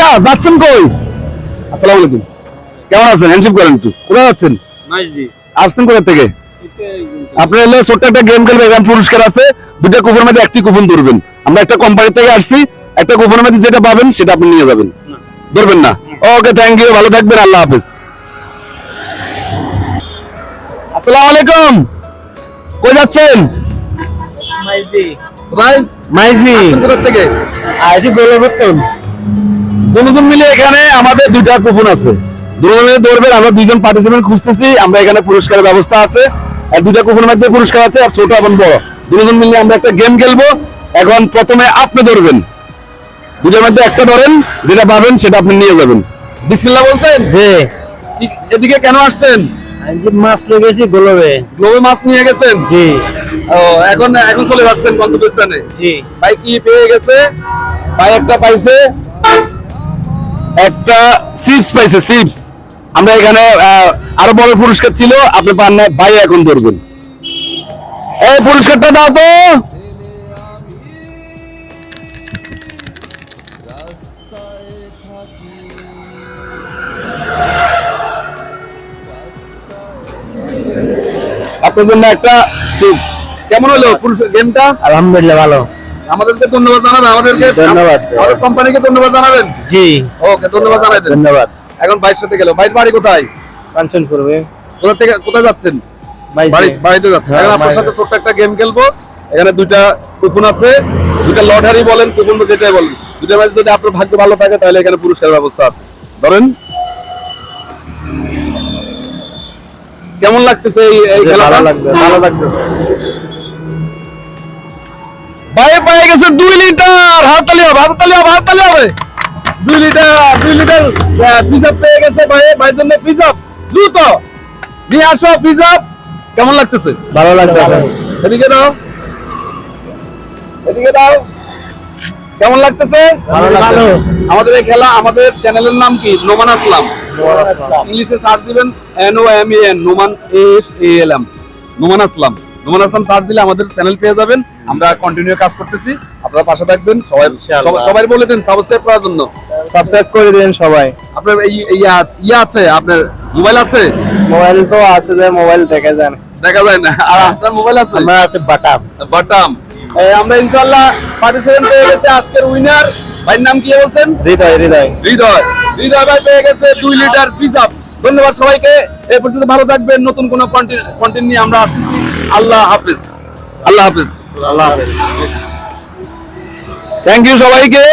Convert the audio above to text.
কাকা যাচ্ছেন কই? আসসালামু আলাইকুম। কেমন আছেন? হ্যান্ডশেক করেন একটু। কোথায় যাচ্ছেন? আসছেন কোথা থেকে? আপনি হলো ছোট্ট একটা গেম খেলবেন এখানে পুরস্কার আছে। দুটা কুপনের মধ্যে একটি কুপন ধরবেন। আমরা একটা কোম্পানি থেকে আসছি একটা কুপনের মধ্যে যেটা পাবেন সেটা আপনি নিয়ে যাবেন। ধরবেন না? ওকে থ্যাংক ইউ ভালো থাকবেন আল্লাহ হাফেজ। আসসালামু আলাইকুম। কই যাচ্ছেন? ভাই মাইজি কোথা থেকে? আইসি গোলবর্তন দুজন মিলে এখানে আমাদের দুইটা কুপন আছে। দুজন মিলে ধরবেন আমরা দুইজন পার্টিসিপেন্ট খুঁজতেছি আমরা এখানে পুরস্কারের ব্যবস্থা আছে। আর দুইটা কুপনের মধ্যে পুরস্কার আছে আর ছোট এবং বড়। দুজন মিলে আমরা একটা গেম খেলব। এখন প্রথমে আপনি ধরবেন দুটার মধ্যে একটা ধরেন যেটা পাবেন সেটা আপনি নিয়ে যাবেন। বিসমিল্লাহ বলছেন? জি। এদিকে কেন আসছেন? মাছ গোলবে গ্লোবে মাছ নিয়ে গেছেন? জি। ও এখন এখন চলে যাচ্ছেন গন্তব্যস্থানে। জি। ভাই কি পেয়ে গেছে? ভাই একটা পাইছে। একটা চিপস পাইছে চিপস আমরা এখানে আরও বড় পুরস্কার ছিল, আপনি পান না ভাই এখন ধরবেন। এই পুরস্কারটা দাও তো। আপনার জন্য একটা চিপস কেমন হলো পুরস্কার গেমটা আলহামদুলিল্লাহ, ভালো। আমাদেরকে ধন্যবাদ জানাবেন আমাদেরকে ধন্যবাদ। আমাদের কোম্পানিকে ধন্যবাদ জানাবেন। জি। ওকে ধন্যবাদ জানাই দেন ধন্যবাদ। এখন ভাইয়ের সাথে গেল। ভাইয়ের বাড়ি কোথায়? কাঞ্চন করবে কোথা থেকে কোথায় যাচ্ছেন? বাড়িতে। যাচ্ছেন। হ্যাঁ, এখন আপনার সাথে ছোট্ট একটা গেম খেলব। এখানে দুইটা কুপন আছে। দুইটা লটারি বলেন কুপন যেটাই বলেন। দুইটা ম্যাচ যদি আপনার ভাগ্য ভালো থাকে তাহলে এখানে পুরস্কার ব্যবস্থা আছে। ধরেন। কেমন লাগতেছে এই খেলাটা? ভালো লাগবে ভাই পেয়ে গেছে দুই লিটার। হাততালি হবে হাততালি হবে হাততালি হবে। দুই লিটার দুই লিটার। পিজা পেয়ে গেছে ভাই ভাইয়ের জন্য পিজা দ্রুত। নিয়ে আসো পিজা কেমন লাগতেছে? ভালো লাগবে এদিকে দাও। এদিকে দাও। কেমন লাগতেছে? ভালো। আমাদের এই খেলা আমাদের চ্যানেলের নাম কি? নোমান আসলাম। ইংলিশে সার্চ দিবেন N O M N Noman S A L M Noman Aslam. Noman Aslam search দিলে আমাদের চ্যানেল পেয়ে যাবেন। আমরা কন্টিনিউ কাজ করতেছি। আপনারা পাশে থাকবেন সবাই। সবাই- বলে দিন সাবস্ক্রাইব করার জন্য। সাবস্ক্রাইব করে দিন সবাই। আপনার এই ইয়া ইয়া আছে আপনার মোবাইল আছে? মোবাইল তো আছে যে মোবাইল দেখে যান। দেখা যায় না। আর আপনার মোবাইল আছে? আমরা হাতে বাটাম। বটম। আমরা ইনশাআল্লাহ পার্টিসিপেন্ট পেয়ে গেছে আজকের উইনার ভাইয়ের নাম কি বলছেন? হৃদয় হৃদয়। হৃদয়। হৃদয় ভাই পেয়ে গেছে দুই লিটার পিজা ধন্যবাদ সবাইকে। এ পর্যন্ত ভালো থাকবেন। নতুন কোনো কন্টেন্ট নিয়ে আমরা আসতেছি। আল্লাহ হাফিজ। আল্লাহ হাফিজ। আল্লাহ হাফেজ থ্যাংক ইউ সবাইকে